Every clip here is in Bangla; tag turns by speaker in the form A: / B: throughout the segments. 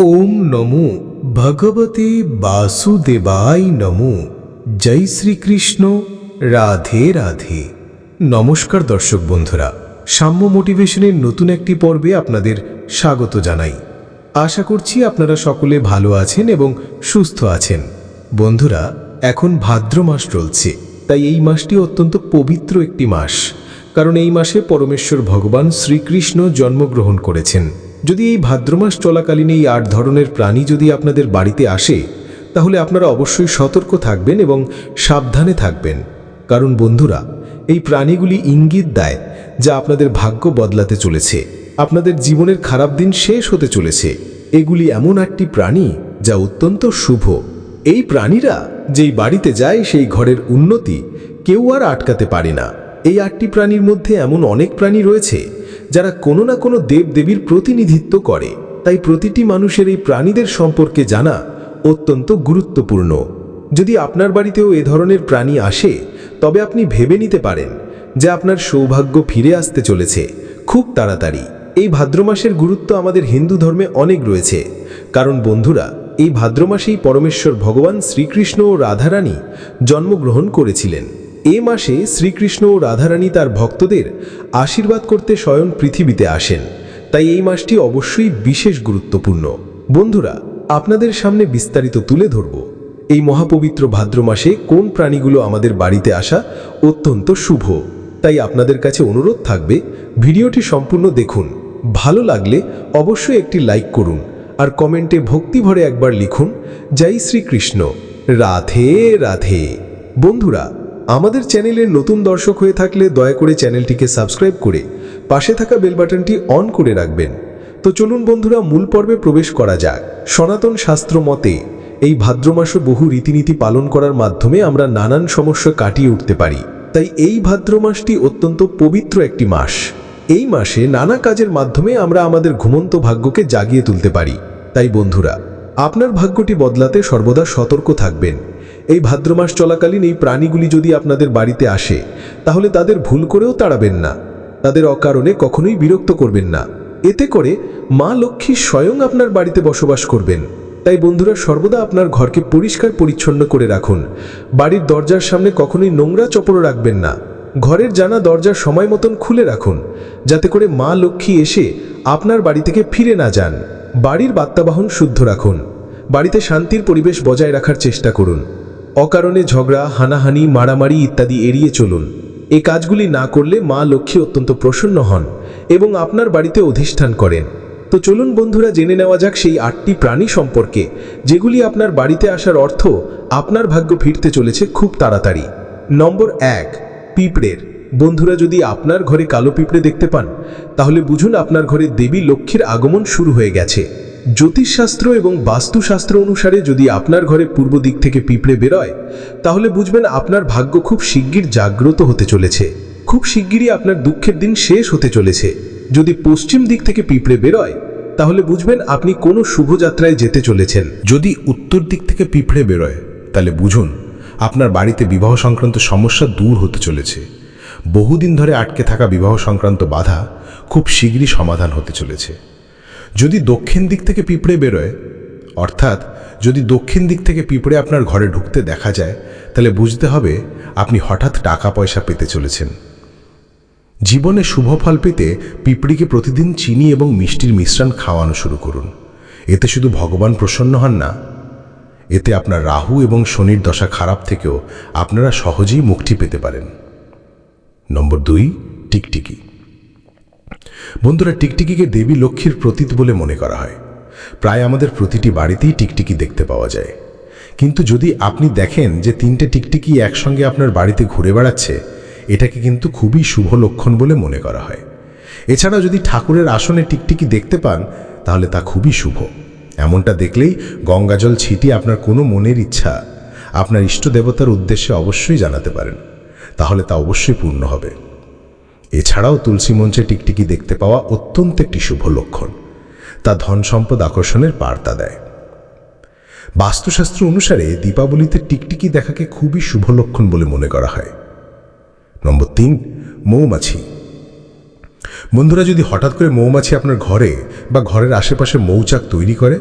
A: ওম নমো ভগবতে বাসুদেবায় নমো। জয় শ্রীকৃষ্ণ। রাধে রাধে। নমস্কার দর্শক বন্ধুরা, সাম্য মোটিভেশনের নতুন একটি পর্বে আপনাদের স্বাগত জানাই। আশা করছি আপনারা সকলে ভালো আছেন এবং সুস্থ আছেন। বন্ধুরা, এখন ভাদ্র মাস চলছে, তাই এই মাসটি অত্যন্ত পবিত্র একটি মাস। কারণ এই মাসে পরমেশ্বর ভগবান শ্রীকৃষ্ণ জন্মগ্রহণ করেছেন। যদি এই ভাদ্র মাস চলাকালীন এই আট ধরনের প্রাণী যদি আপনাদের বাড়িতে আসে, তাহলে আপনারা অবশ্যই সতর্ক থাকবেন এবং সাবধানে থাকবেন। কারণ বন্ধুরা, এই প্রাণীগুলি ইঙ্গিত দেয় যা আপনাদের ভাগ্য বদলাতে চলেছে। আপনাদের জীবনের খারাপ দিন শেষ হতে চলেছে। এগুলি এমন একটি প্রাণী যা অত্যন্ত শুভ। এই প্রাণীরা যেই বাড়িতে যায়, সেই ঘরের উন্নতি কেউ আর আটকাতে পারে না। এই আটটি প্রাণীর মধ্যে এমন অনেক প্রাণী রয়েছে যারা কোনো না কোনো দেবদেবীর প্রতিনিধিত্ব করে। তাই প্রতিটি মানুষের এই প্রাণীদের সম্পর্কে জানা অত্যন্ত গুরুত্বপূর্ণ। যদি আপনার বাড়িতেও এ ধরনের প্রাণী আসে, তবে আপনি ভেবে নিতে পারেন যে আপনার সৌভাগ্য ফিরে আসতে চলেছে। খুব তাড়াতাড়ি। এই ভাদ্র মাসের গুরুত্ব আমাদের হিন্দু ধর্মে অনেক রয়েছে। কারণ বন্ধুরা, এই ভাদ্র মাসেই পরমেশ্বর ভগবান শ্রীকৃষ্ণ ও রাধারানী জন্মগ্রহণ করেছিলেন। এ মাসে শ্রীকৃষ্ণ ও রাধারানী তার ভক্তদের আশীর্বাদ করতে স্বয়ং পৃথিবীতে আসেন। তাই এই মাসটি অবশ্যই বিশেষ গুরুত্বপূর্ণ। বন্ধুরা, আপনাদের সামনে বিস্তারিত তুলে ধরব। এই মহাপবিত্র ভাদ্র মাসে কোন প্রাণীগুলো আমাদের বাড়িতে আসা অত্যন্ত শুভ। তাই আপনাদের কাছে অনুরোধ থাকবে, ভিডিওটি সম্পূর্ণ দেখুন। ভালো লাগলে অবশ্যই একটি লাইক করুন আর কমেন্টে ভক্তি ভরে একবার লিখুন, জয় শ্রীকৃষ্ণ। রাধে রাধে। বন্ধুরা আমাদের চ্যানেলের নতুন দর্শক হয়ে থাকলে দয়া করে চ্যানেলটিকে সাবস্ক্রাইব করে পাশে থাকা বেল বাটনটি অন করে রাখবেন। তো চলুন বন্ধুরা, মূল পর্বে প্রবেশ করা যাক। সনাতন শাস্ত্র মতে, এই ভাদ্র মাসে বহু রীতিনীতি পালন করার মাধ্যমে আমরা নানান সমস্যা কাটিয়ে উঠতে পারি। তাই এই ভাদ্র মাসটি অত্যন্ত পবিত্র একটি মাস। এই মাসে নানা কাজের মাধ্যমে আমরা আমাদের ঘুমন্ত ভাগ্যকে জাগিয়ে তুলতে পারি। তাই বন্ধুরা, আপনার ভাগ্যটি বদলাতে সর্বদা সতর্ক থাকবেন। এই ভাদ্র মাস চলাকালীন এই প্রাণীগুলি যদি আপনাদের বাড়িতে আসে, তাহলে তাদের ভুল করেও তাড়াবেন না। তাদের অকারণে কখনোই বিরক্ত করবেন না। এতে করে মা লক্ষ্মী স্বয়ং আপনার বাড়িতে বসবাস করবেন। তাই বন্ধুরা, সর্বদা আপনার ঘরকে পরিষ্কার পরিচ্ছন্ন করে রাখুন। বাড়ির দরজার সামনে কখনোই নোংরা চপড় রাখবেন না। ঘরের জানা দরজার সময় মতন খুলে রাখুন, যাতে করে মা লক্ষ্মী এসে আপনার বাড়ি থেকে ফিরে না যান। বাড়ির বার্তাবাহন শুদ্ধ রাখুন। বাড়িতে শান্তির পরিবেশ বজায় রাখার চেষ্টা করুন। অকারণে ঝগড়া, হানাহানি, মারামারি ইত্যাদি এড়িয়ে চলুন। এ কাজগুলি না করলে মা লক্ষ্মী অত্যন্ত প্রসন্ন হন এবং আপনার বাড়িতে অধিষ্ঠান করেন। তো চলুন বন্ধুরা, জেনে নেওয়া যাক সেই আটটি প্রাণী সম্পর্কে, যেগুলি আপনার বাড়িতে আসার অর্থ আপনার ভাগ্য ফিরতে চলেছে খুব তাড়াতাড়ি। নম্বর এক, পিঁপড়ের। বন্ধুরা, যদি আপনার ঘরে কালো পিঁপড়ে দেখতে পান, তাহলে বুঝুন আপনার ঘরে দেবী লক্ষ্মীর আগমন শুরু হয়ে গেছে। জ্যোতিষশাস্ত্র এবং বাস্তুশাস্ত্র অনুসারে যদি আপনার ঘরে পূর্ব দিক থেকে পিঁপড়ে বেরোয়, তাহলে বুঝবেন আপনার ভাগ্য খুব শিগগির জাগ্রত হতে চলেছে। খুব শিগগিরই আপনার দুঃখের দিন শেষ হতে চলেছে। যদি পশ্চিম দিক থেকে পিঁপড়ে বেরোয়, তাহলে বুঝবেন আপনি কোনো শুভযাত্রায় যেতে চলেছেন।
B: যদি উত্তর দিক থেকে পিঁপড়ে বেরোয়, তাহলে বুঝুন, আপনার বাড়িতে বিবাহ সংক্রান্ত সমস্যা দূর হতে চলেছে। বহুদিন ধরে আটকে থাকা বিবাহ সংক্রান্ত বাধা খুব শীঘ্রই সমাধান হতে চলেছে। যদি দক্ষিণ দিক থেকে পিঁপড়ে বেরোয়, অর্থাৎ যদি দক্ষিণ দিক থেকে পিঁপড়ে আপনার ঘরে ঢুকতে দেখা যায়, তাহলে বুঝতে হবে আপনি হঠাৎ টাকা পয়সা পেতে চলেছেন। জীবনে শুভ ফল পেতে পিঁপড়িকে প্রতিদিন চিনি এবং মিষ্টির মিশ্রণ খাওয়ানো শুরু করুন। এতে শুধু ভগবান প্রসন্ন হন না, এতে আপনার রাহু এবং শনির দশা খারাপ থেকেও আপনারা সহজেই মুক্তি পেতে পারেন। নম্বর দুই, টিকটিকি। বন্ধুরা টিকটিকিকে দেবী লক্ষ্মীর প্রতীত বলে মনে করা হয়। প্রায় আমাদের প্রতিটি বাড়িতেই টিকটিকি দেখতে পাওয়া যায়। কিন্তু যদি আপনি দেখেন যে তিনটে টিকটিকি একসঙ্গে আপনার বাড়িতে ঘুরে বেড়াচ্ছে, এটাকে কিন্তু খুবই শুভ লক্ষণ বলে মনে করা হয়। এছাড়া যদি ঠাকুরের আসনে টিকটিকি দেখতে পান, তাহলে তা খুবই শুভ। এমনটা দেখলেই গঙ্গাজল ছিটিয়ে আপনার কোনো মনের ইচ্ছা, আপনার ইষ্ট দেবতার উদ্দেশ্যে অবশ্যই জানাতে পারেন। তাহলে তা অবশ্যই পূর্ণ হবে। এছাড়াও তুলসী মঞ্চে টিকটিকি দেখতে পাওয়া অত্যন্ত একটি শুভ লক্ষণ। তা ধন সম্পদ আকর্ষণের বার্তা দেয়। বাস্তুশাস্ত্র অনুসারে দীপাবলিতে টিকটিকি দেখাকে খুবই শুভ লক্ষণ বলে মনে করা হয়। নম্বর তিন, মৌমাছি। বন্ধুরা, যদি হঠাৎ করে মৌমাছি আপনার ঘরে বা ঘরের আশেপাশে মৌচাক তৈরি করে,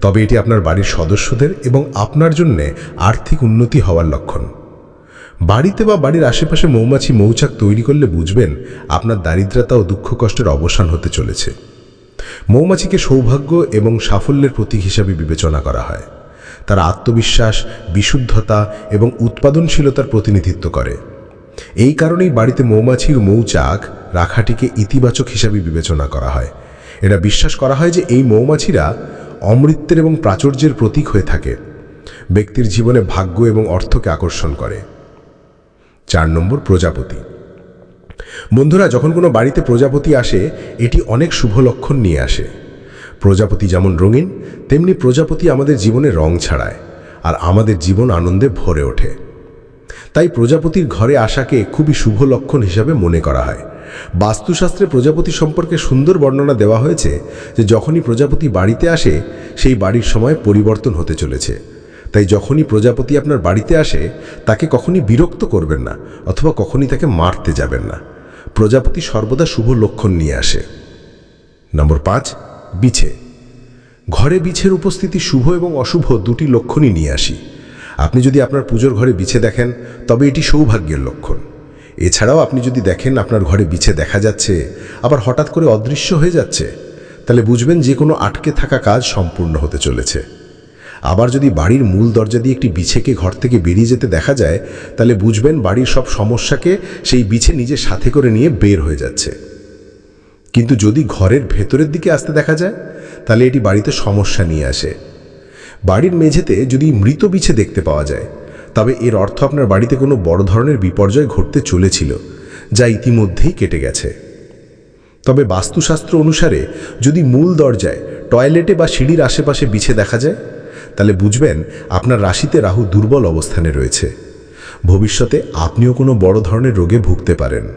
A: তবে এটি আপনার বাড়ির সদস্যদের এবং আপনার জন্যে আর্থিক উন্নতি হওয়ার লক্ষণ। বাড়িতে বা বাড়ির আশেপাশে মৌমাছি মৌচাক তৈরি করলে বুঝবেন আপনার দারিদ্রতা ও দুঃখ কষ্টের অবসান হতে চলেছে। মৌমাছিকে সৌভাগ্য এবং সাফল্যের প্রতীক হিসাবে বিবেচনা করা হয়। তার আত্মবিশ্বাস, বিশুদ্ধতা এবং উৎপাদনশীলতার প্রতিনিধিত্ব করে। এই কারণেই বাড়িতে মৌমাছির মৌচাক রাখাটিকে ইতিবাচক হিসাবে বিবেচনা করা হয়। এটা বিশ্বাস করা হয় যে এই মৌমাছিরা অমৃত্যের এবং প্রাচুর্যের প্রতীক হয়ে থাকে। ব্যক্তির জীবনে ভাগ্য এবং অর্থকে আকর্ষণ করে। চার নম্বর প্রজাপতি। বন্ধুরা, যখন কোনো বাড়িতে প্রজাপতি আসে, এটি অনেক শুভ লক্ষণ নিয়ে আসে। প্রজাপতি যেমন রঙিন, তেমনি প্রজাপতি আমাদের জীবনে রং ছাড়ায় আর আমাদের জীবন আনন্দে ভরে ওঠে। তাই প্রজাপতির ঘরে আসাকে খুবই শুভ লক্ষণ হিসাবে মনে করা হয়। বাস্তুশাস্ত্রে প্রজাপতি সম্পর্কে সুন্দর বর্ণনা দেওয়া হয়েছে যে, যখনই প্রজাপতি বাড়িতে আসে, সেই বাড়ির সময় পরিবর্তন হতে চলেছে। তাই যখনই প্রজাপতি আপনার বাড়িতে আসে, তাকে কখনই বিরক্ত করবেন না, অথবা কখনই তাকে মারতে যাবেন না। প্রজাপতি সর্বদা শুভ লক্ষণ নিয়ে আসে। নম্বর পাঁচ, বিছে। ঘরে বিছের উপস্থিতি শুভ এবং অশুভ দুটি লক্ষণই নিয়ে আসি। আপনি যদি আপনার পুজোর ঘরে বিছে দেখেন, তবে এটি সৌভাগ্যের লক্ষণ। এছাড়াও আপনি যদি দেখেন আপনার ঘরে বিছে দেখা যাচ্ছে, আবার হঠাৎ করে অদৃশ্য হয়ে যাচ্ছে, তাহলে বুঝবেন যে কোনো আটকে থাকা কাজ সম্পূর্ণ হতে চলেছে। আবার যদি বাড়ির মূল দরজা দিয়ে একটি বিছেকে ঘর থেকে বেরিয়ে যেতে দেখা যায়, তাহলে বুঝবেন বাড়ির সব সমস্যাকে সেই বিছে নিজের সাথে করে নিয়ে বের হয়ে যাচ্ছে। কিন্তু যদি ঘরের ভেতরের দিকে আসতে দেখা যায়, তাহলে এটি বাড়িতে সমস্যা নিয়ে আসে। বাড়ির মেঝেতে যদি মৃত বিছে দেখতে পাওয়া যায়, তবে এর অর্থ আপনার বাড়িতে কোনো বড় ধরনের বিপর্যয় ঘটতে চলেছিল, যা ইতিমধ্যেই কেটে গেছে। তবে বাস্তুশাস্ত্র অনুসারে যদি মূল দরজায় টয়লেটে বা সিঁড়ির আশেপাশে বিছে দেখা যায় তাহলে বুঝবেন, আপনার রাশিতে রাহু দুর্বল অবস্থানে রয়েছে। ভবিষ্যতে আপনিও কোনো বড় ধরনের রোগে ভুগতে পারেন।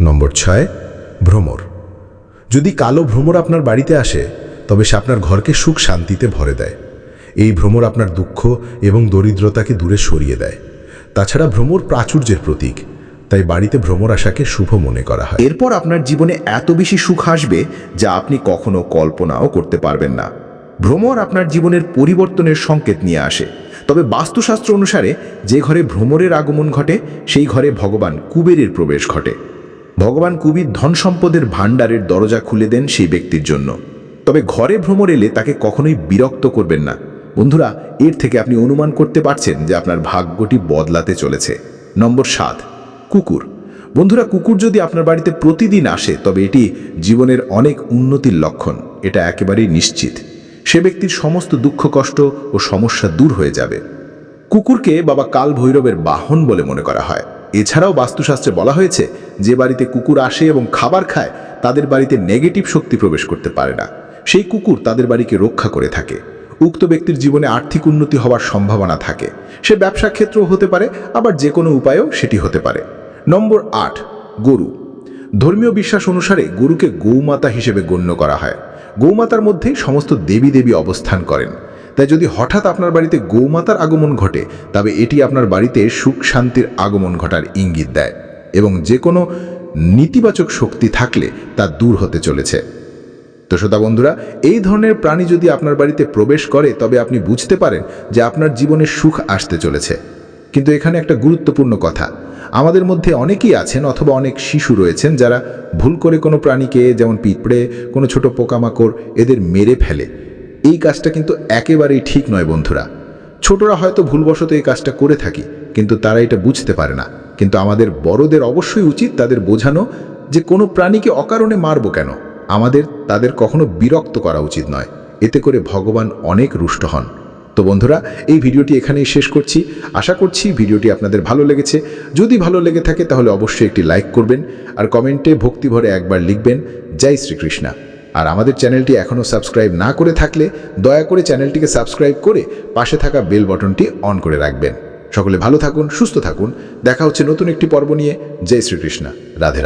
A: নম্বর ছয়, ভ্রমর। যদি কালো ভ্রমর আপনার বাড়িতে আসে, তবে সে আপনার ঘরকে সুখ শান্তিতে ভরে দেয়। এই ভ্রমর আপনার দুঃখ এবং দরিদ্রতাকে দূরে সরিয়ে দেয়। তাছাড়া ভ্রমর প্রাচুর্যের প্রতীক, তাই বাড়িতে ভ্রমর আসাকে শুভ মনে করা হয়।
C: এরপর আপনার জীবনে এত বেশি সুখ আসবে, যা আপনি কখনো কল্পনাও করতে পারবেন না। ভ্রমর আপনার জীবনের পরিবর্তনের সংকেত নিয়ে আসে। তবে বাস্তুশাস্ত্র অনুসারে যে ঘরে ভ্রমরের আগমন ঘটে, সেই ঘরে ভগবান কুবেরের প্রবেশ ঘটে। ভগবান কুবির ধন সম্পদের ভাণ্ডারের দরজা খুলে দেন সেই ব্যক্তির জন্য। তবে ঘরে ভ্রমর এলে তাকে কখনোই বিরক্ত করবেন না। বন্ধুরা, এর থেকে আপনি অনুমান করতে পারছেন যে আপনার ভাগ্যটি বদলাতে চলেছে। নম্বর সাত, কুকুর। বন্ধুরা, কুকুর যদি আপনার বাড়িতে প্রতিদিন আসে, তবে এটি জীবনের অনেক উন্নতির লক্ষণ। এটা একেবারেই নিশ্চিত। সে ব্যক্তির সমস্ত দুঃখ, কষ্ট ও সমস্যা দূর হয়ে যাবে। কুকুরকে বাবা কাল ভৈরবের বাহন বলে মনে করা হয়। এছাড়াও বাস্তুশাস্ত্রে বলা হয়েছে, যে বাড়িতে কুকুর আসে এবং খাবার খায়, তাদের বাড়িতে নেগেটিভ শক্তি প্রবেশ করতে পারে না। সেই কুকুর তাদের বাড়িকে রক্ষা করে থাকে। উক্ত ব্যক্তির জীবনে আর্থিক উন্নতি হওয়ার সম্ভাবনা থাকে। সে ব্যবসা ক্ষেত্রও হতে পারে, আবার যে কোনো উপায়েও সেটি হতে পারে। নম্বর আট, গরু। ধর্মীয় বিশ্বাস অনুসারে গুরুকে গৌমাতা হিসেবে গণ্য করা হয়। গৌমাতার মধ্যেই সমস্ত দেবী দেবী অবস্থান করেন। তাই যদি হঠাৎ আপনার বাড়িতে গৌমাতার আগমন ঘটে, তবে এটি আপনার বাড়িতে সুখ শান্তির আগমন ঘটার ইঙ্গিত দেয় এবং যে কোনো নেতিবাচক শক্তি থাকলে তা দূর হতে চলেছে। তো শ্রোতা বন্ধুরা, এই ধরনের প্রাণী যদি আপনার বাড়িতে প্রবেশ করে, তবে আপনি বুঝতে পারেন যে আপনার জীবনে সুখ আসতে চলেছে। কিন্তু এখানে একটা গুরুত্বপূর্ণ কথা। আমাদের মধ্যে অনেকেই আছেন অথবা অনেক শিশু রয়েছেন যারা ভুল করে কোনো প্রাণীকে, যেমন পিঁপড়ে, কোনো ছোট পোকামাকড়, এদের মেরে ফেলে। এই কাজটা কিন্তু একেবারেই ঠিক নয় বন্ধুরা। ছোটরা হয়তো ভুলবশত এই কাজটা করে থাকি, কিন্তু তারা এটা বুঝতে পারে না। কিন্তু আমাদের বড়দের অবশ্যই উচিত তাদের বোঝানো যে কোনো প্রাণীকে অকারণে মারবো কেন? আমাদের, তাদের কখনো বিরক্ত করা উচিত নয়। এতে করে ভগবান অনেক রুষ্ট হন। তো বন্ধুরা, এই ভিডিওটি এখানেই শেষ করছি। আশা করছি ভিডিওটি আপনাদের ভালো লেগেছে। যদি ভালো লেগে থাকে তাহলে অবশ্যই একটি লাইক করবেন আর কমেন্টে ভক্তি ভরে একবার লিখবেন, জয় শ্রীকৃষ্ণা। আর আমাদের চ্যানেলটি এখনও সাবস্ক্রাইব না করে থাকলে দয়া করে চ্যানেলটিকে সাবস্ক্রাইব করে পাশে থাকা বেল বটনটি অন করে রাখবেন। সকলে ভালো থাকুন, সুস্থ থাকুন। দেখা হচ্ছে নতুন একটি পর্ব নিয়ে। জয় শ্রীকৃষ্ণা। রাধে রাধে।